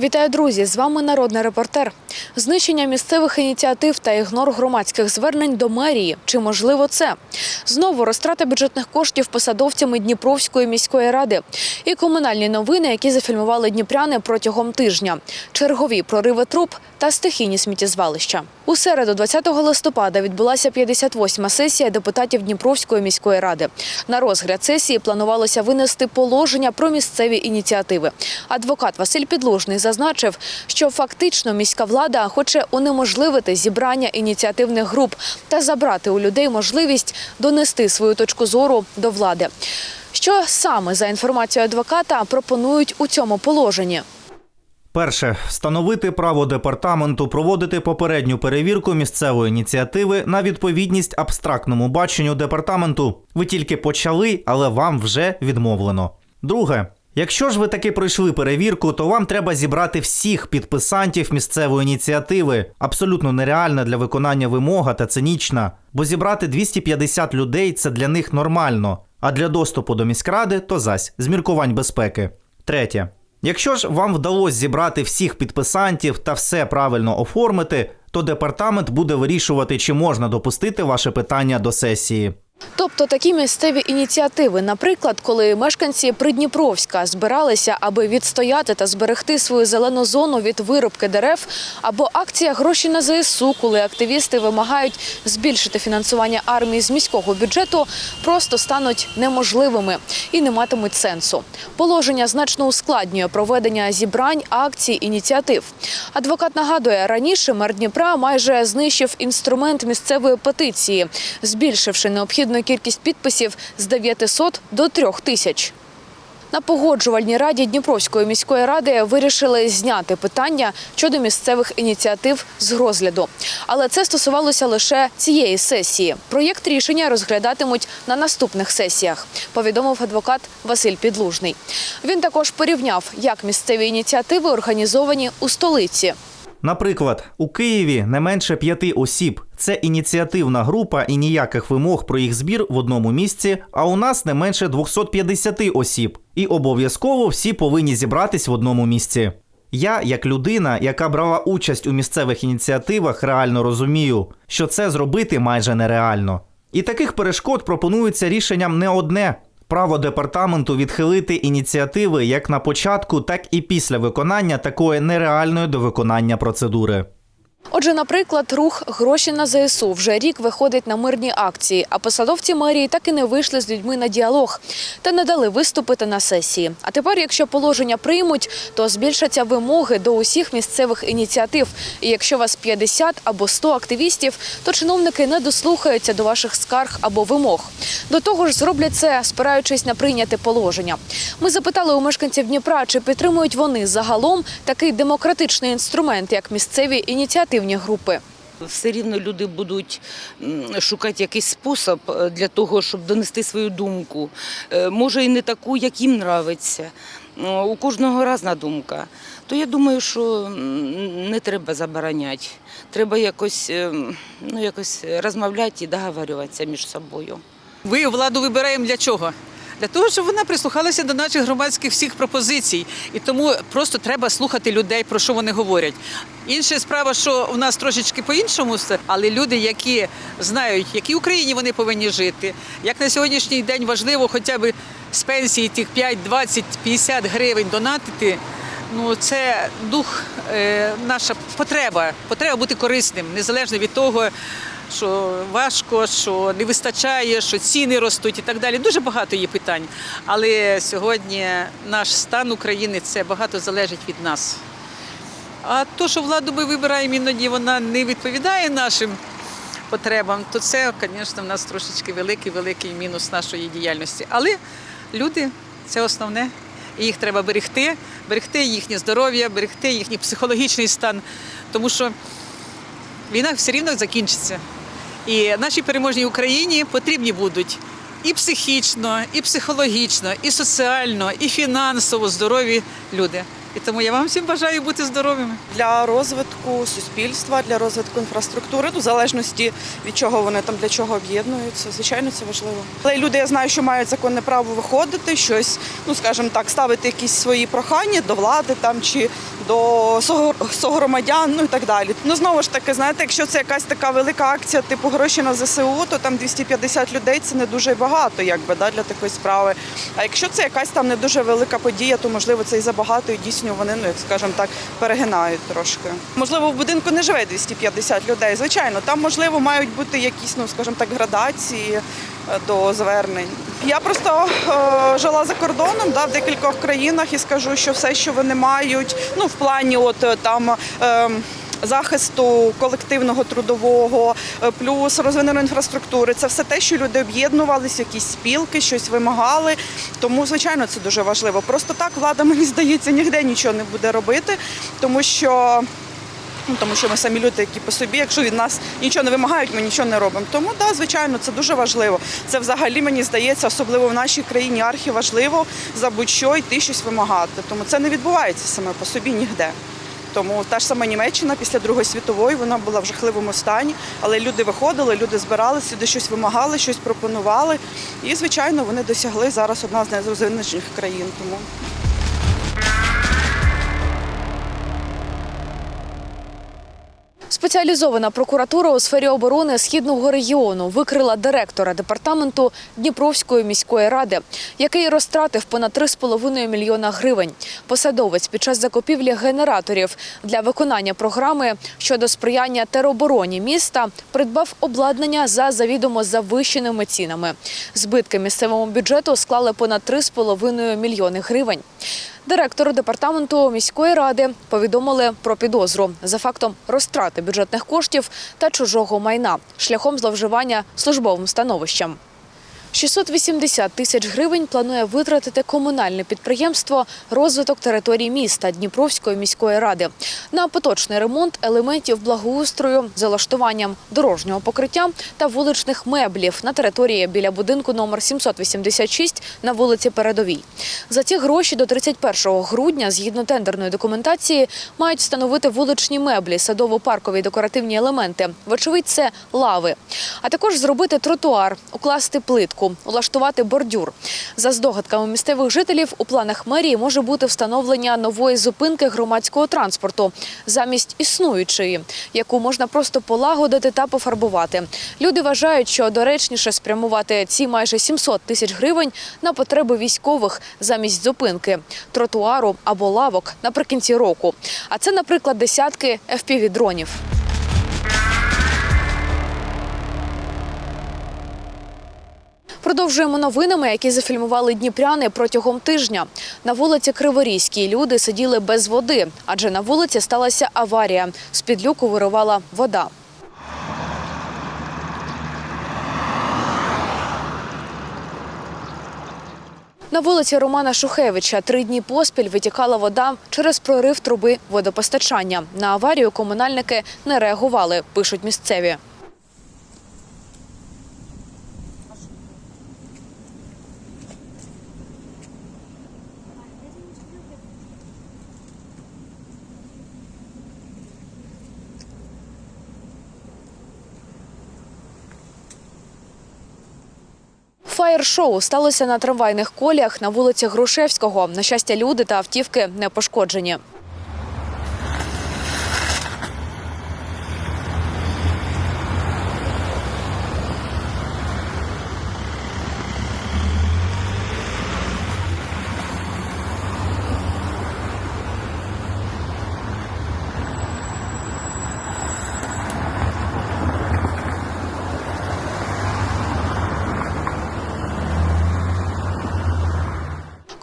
Вітаю, друзі! З вами народний репортер. Знищення місцевих ініціатив та ігнор громадських звернень до мерії. Чи можливо це? Знову розтрата бюджетних коштів посадовцями Дніпровської міської ради і комунальні новини, які зафільмували дніпряни протягом тижня. Чергові прориви труб та стихійні сміттєзвалища. У середу, 20 листопада, відбулася 58-ма сесія депутатів Дніпровської міської ради. На розгляд сесії планувалося винести положення про місцеві ініціативи. Адвокат Василь Підлужний зазначив, що фактично міська влада хоче унеможливити зібрання ініціативних груп та забрати у людей можливість донести свою точку зору до влади. Що саме за інформацією адвоката пропонують у цьому положенні? Перше встановити право департаменту проводити попередню перевірку місцевої ініціативи на відповідність абстрактному баченню департаменту. Ви тільки почали, але вам вже відмовлено. Друге. Якщо ж ви таки пройшли перевірку, то вам треба зібрати всіх підписантів місцевої ініціативи. Абсолютно нереальна для виконання вимога та цинічна. Бо зібрати 250 людей це для них нормально. А для доступу до міськради то зась з міркувань безпеки. Третє. Якщо ж вам вдалося зібрати всіх підписантів та все правильно оформити, то департамент буде вирішувати, чи можна допустити ваше питання до сесії. Тобто такі місцеві ініціативи, наприклад, коли мешканці Придніпровська збиралися, аби відстояти та зберегти свою зелену зону від вирубки дерев, або акція гроші на ЗСУ, коли активісти вимагають збільшити фінансування армії з міського бюджету, просто стануть неможливими і не матимуть сенсу. Положення значно ускладнює проведення зібрань, акцій, ініціатив. Адвокат нагадує, раніше мер Дніпра майже знищив інструмент місцевої петиції, збільшивши необхідну кількість підписів з 900 до 3000. На погоджувальній раді Дніпровської міської ради вирішили зняти питання щодо місцевих ініціатив з розгляду. Але це стосувалося лише цієї сесії. Проєкт рішення розглядатимуть на наступних сесіях, повідомив адвокат Василь Підлужний. Він також порівняв, як місцеві ініціативи організовані у столиці. Наприклад, у Києві не менше п'яти осіб. Це ініціативна група і ніяких вимог про їх збір в одному місці. А у нас не менше 250 осіб. І обов'язково всі повинні зібратись в одному місці. Я, як людина, яка брала участь у місцевих ініціативах, реально розумію, що це зробити майже нереально. І таких перешкод пропонується рішенням не одне. Право департаменту відхилити ініціативи як на початку, так і після виконання такої нереальної до виконання процедури. Отже, наприклад, рух гроші на ЗСУ вже рік виходить на мирні акції, а посадовці мерії так і не вийшли з людьми на діалог та не дали виступити на сесії. А тепер, якщо положення приймуть, то збільшаться вимоги до усіх місцевих ініціатив. І якщо вас 50 або 100 активістів, то чиновники не дослухаються до ваших скарг або вимог. До того ж, зроблять це, спираючись на прийняте положення. Ми запитали у мешканців Дніпра, чи підтримують вони загалом такий демократичний інструмент, як місцеві ініціативні групи. Все рівно люди будуть шукати якийсь спосіб е, для того, щоб донести свою думку. Е, Може, і не таку, як їм нравиться. Ну, У кожного різна думка. То я думаю, що не треба забороняти. Треба якось, е, ну, якось розмовляти і договорюватися між собою. Ми владу вибираємо для чого? Для того, щоб вона прислухалася до наших громадських всіх пропозицій. І тому просто треба слухати людей, про що вони говорять. Інша справа, що в нас трошечки по-іншому все, але люди, які знають, в Україні вони повинні жити, як на сьогоднішній день важливо хоча б з пенсії тих 5, 20, 50 гривень донатити. Ну, це дух, е, наша потреба, потреба бути корисним, незалежно від того, що важко, що не вистачає, що ціни ростуть і так далі. Дуже багато є питань. Але сьогодні наш стан України це багато залежить від нас. А то, що владу ми вибираємо, іноді вона не відповідає нашим потребам, то це, звісно, в нас трошечки великий, великий мінус нашої діяльності. Але люди це основне. І їх треба берегти, берегти їхнє здоров'я, берегти їхній психологічний стан, тому що війна все рівно закінчиться. І нашій переможній Україні потрібні будуть і психічно, і психологічно, і соціально, і фінансово здорові люди. І тому я вам всім бажаю бути здоровими. для розвитку суспільства, для розвитку інфраструктури, ну, в залежності від чого вони там для чого об'єднуються. Звичайно, це важливо. Але люди я знаю, що мають законне право виходити, щось, ну скажімо так, ставити якісь свої прохання до влади там чи до согромадян, ну і так далі. Ну знову ж таки, знаєте, якщо це якась така велика акція, типу гроші на ЗСУ, то там 250 людей це не дуже багато, якби да, для такої справи. А якщо це якась там не дуже велика подія, то можливо це і забагато, і дійсно вони, ну як скажемо так, перегинають трошки. Можливо, в будинку не живе 250 людей. Звичайно, там можливо мають бути якісь, ну скажімо так, градації е, до звернень. Я просто е, жила за кордоном да, в декількох країнах і скажу, що все, що вони мають, ну в плані, от е, там. Е, Захисту колективного трудового, е, плюс розвиненої інфраструктури це все те, що люди об'єднувалися, якісь спілки, щось вимагали. Тому, звичайно, це дуже важливо. Просто так влада, мені здається, ніде нічого не буде робити, тому що Ну, тому що ми самі люди, які по собі, якщо від нас нічого не вимагають, ми нічого не робимо. Тому да, звичайно, це дуже важливо. Це взагалі мені здається, особливо в нашій країні архіважливо за будь-що йти щось вимагати. Тому це не відбувається саме по собі ніде. Тому та ж сама Німеччина після Другої світової вона була в жахливому стані, але люди виходили, люди збиралися, люди щось вимагали, щось пропонували. І, звичайно, вони досягли зараз одна з найрозвиненіших країн. Тому Спеціалізована прокуратура у сфері оборони східного регіону викрила директора департаменту Дніпровської міської ради, який розтратив понад 3,5 мільйона гривень. Посадовець під час закупівлі генераторів для виконання програми щодо сприяння теробороні міста придбав обладнання за завідомо завищеними цінами. Збитки місцевому бюджету склали понад 3,5 мільйони гривень. Директору департаменту міської ради повідомили про підозру за фактом розтрати бюджетних коштів та чужого майна шляхом зловживання службовим становищем. 680 тисяч гривень планує витратити комунальне підприємство розвиток території міста Дніпровської міської ради на поточний ремонт елементів благоустрою, залаштуванням дорожнього покриття та вуличних меблів на території біля будинку номер 786 на вулиці Передовій. За ці гроші до 31 грудня, згідно тендерної документації, мають встановити вуличні меблі, садово-паркові декоративні елементи. Вочевидь, це лави. А також зробити тротуар, укласти плитку, улаштувати бордюр. За здогадками місцевих жителів, у планах мерії може бути встановлення нової зупинки громадського транспорту замість існуючої, яку можна просто полагодити та пофарбувати. Люди вважають, що доречніше спрямувати ці майже 700 тисяч гривень на потреби військових замість зупинки, тротуару або лавок наприкінці року. А це, наприклад, десятки FPV-дронів. Продовжуємо новинами, які зафільмували дніпряни протягом тижня. На вулиці Криворізькій люди сиділи без води, адже на вулиці сталася аварія. З під люку виривала вода. На вулиці Романа Шухевича три дні поспіль витікала вода через прорив труби водопостачання. На аварію комунальники не реагували, пишуть місцеві. Фаєр-шоу сталося на трамвайних коліях на вулиці Грушевського. На щастя, люди та автівки не пошкоджені.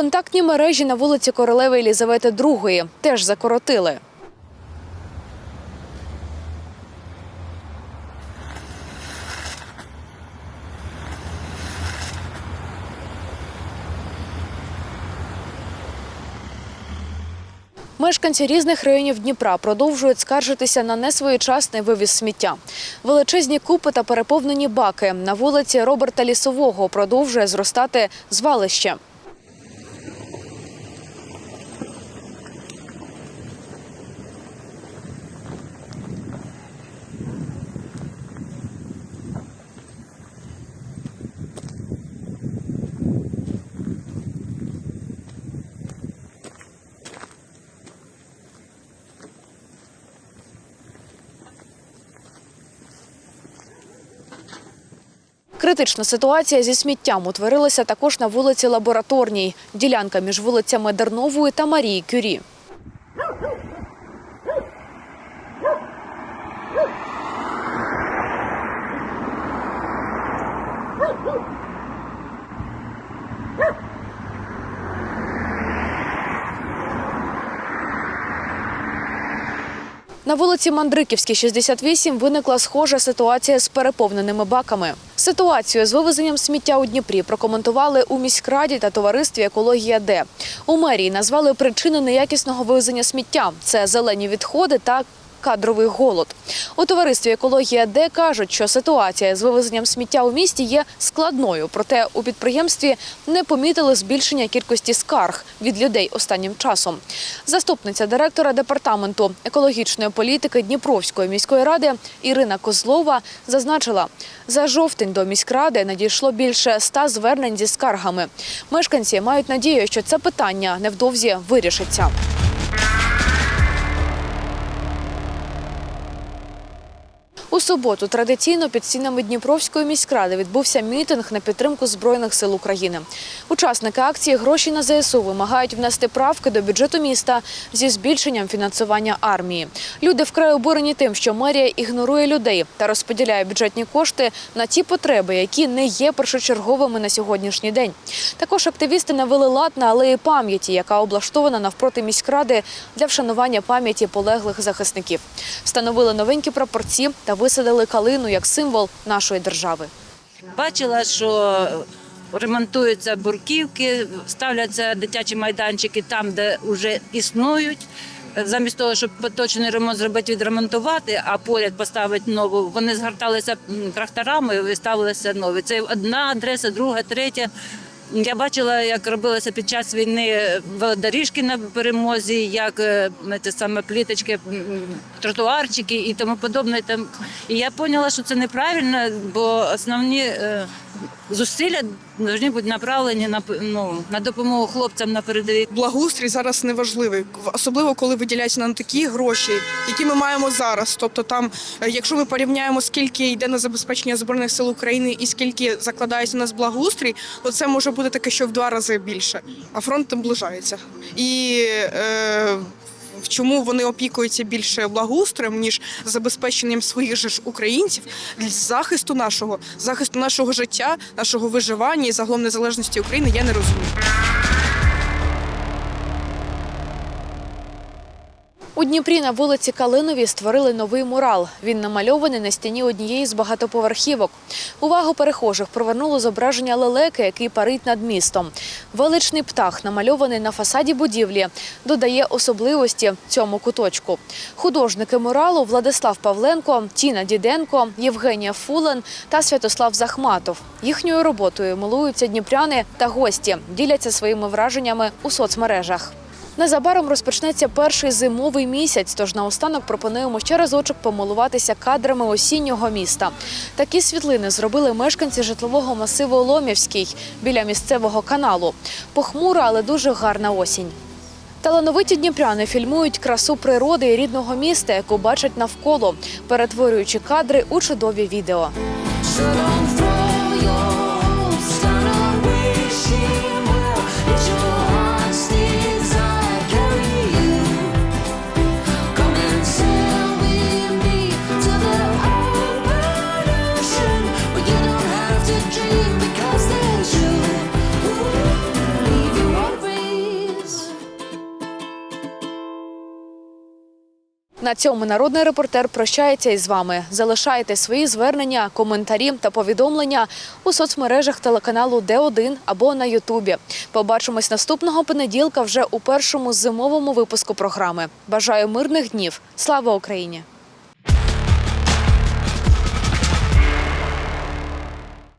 Контактні мережі на вулиці Королеви Елізавети II теж закоротили. Мешканці різних районів Дніпра продовжують скаржитися на несвоєчасний вивіз сміття. Величезні купи та переповнені баки на вулиці Роберта Лісового продовжує зростати звалище. Критична ситуація зі сміттям утворилася також на вулиці Лабораторній, ділянка між вулицями Дернової та Марії Кюрі. На вулиці Мандриківській, 68, виникла схожа ситуація з переповненими баками. Ситуацію з вивезенням сміття у Дніпрі прокоментували у міськраді та товаристві Екологія Д. У мерії назвали причини неякісного вивезення сміття це зелені відходи та кадровий голод. У товаристві Екологія Д кажуть, що ситуація з вивезенням сміття у місті є складною, проте у підприємстві не помітили збільшення кількості скарг від людей останнім часом. Заступниця директора департаменту екологічної політики Дніпровської міської ради Ірина Козлова зазначила, за жовтень до міськради надійшло більше ста звернень зі скаргами. Мешканці мають надію, що це питання невдовзі вирішиться. У суботу традиційно під стінами Дніпровської міськради відбувся мітинг на підтримку Збройних сил України. Учасники акції Гроші на ЗСУ вимагають внести правки до бюджету міста зі збільшенням фінансування армії. Люди вкрай обурені тим, що мерія ігнорує людей та розподіляє бюджетні кошти на ті потреби, які не є першочерговими на сьогоднішній день. Також активісти навели лад на алеї пам'яті, яка облаштована навпроти міськради для вшанування пам'яті полеглих захисників. Встановили новенькі прапорці та висадили калину як символ нашої держави. Бачила, що ремонтуються бурківки, ставляться дитячі майданчики там, де вже існують. Замість того, щоб поточний ремонт зробити, відремонтувати, а поряд поставити нову, вони згорталися тракторами і ставилися нові. Це одна адреса, друга, третя. Я бачила, як робилося під час війни велодоріжки на перемозі, як е, те саме пліточки, тротуарчики і тому подобне. І я поняла, що це неправильно, бо основні е, зусилля повинні бути направлені на ну, на допомогу хлопцям на передовій. благоустрій зараз неважливий, особливо коли виділяються нам такі гроші, які ми маємо зараз. Тобто, там, е, якщо ми порівняємо, скільки йде на забезпечення збройних сил України і скільки закладається на благоустрій, то це може бути таке, що в два рази більше. А фронт наближається. І е, чому вони опікуються більше благоустроєм, ніж забезпеченням своїх же ж українців для захисту нашого, захисту нашого життя, нашого виживання і загалом незалежності України, я не розумію. У Дніпрі на вулиці Калинові створили новий мурал. Він намальований на стіні однієї з багатоповерхівок. Увагу перехожих привернуло зображення лелеки, який парить над містом. Величний птах, намальований на фасаді будівлі, додає особливості цьому куточку. Художники муралу Владислав Павленко, Тіна Діденко, Євгенія Фулен та Святослав Захматов. Їхньою роботою милуються дніпряни та гості, діляться своїми враженнями у соцмережах. Незабаром розпочнеться перший зимовий місяць, тож наостанок пропонуємо ще разочок помилуватися кадрами осіннього міста. Такі світлини зробили мешканці житлового масиву Ломівський біля місцевого каналу. Похмура, але дуже гарна осінь. Талановиті дніпряни фільмують красу природи і рідного міста, яку бачать навколо, перетворюючи кадри у чудові відео. На цьому народний репортер прощається із вами. Залишайте свої звернення, коментарі та повідомлення у соцмережах телеканалу Д1 або на Ютубі. Побачимось наступного понеділка вже у першому зимовому випуску програми. Бажаю мирних днів. Слава Україні!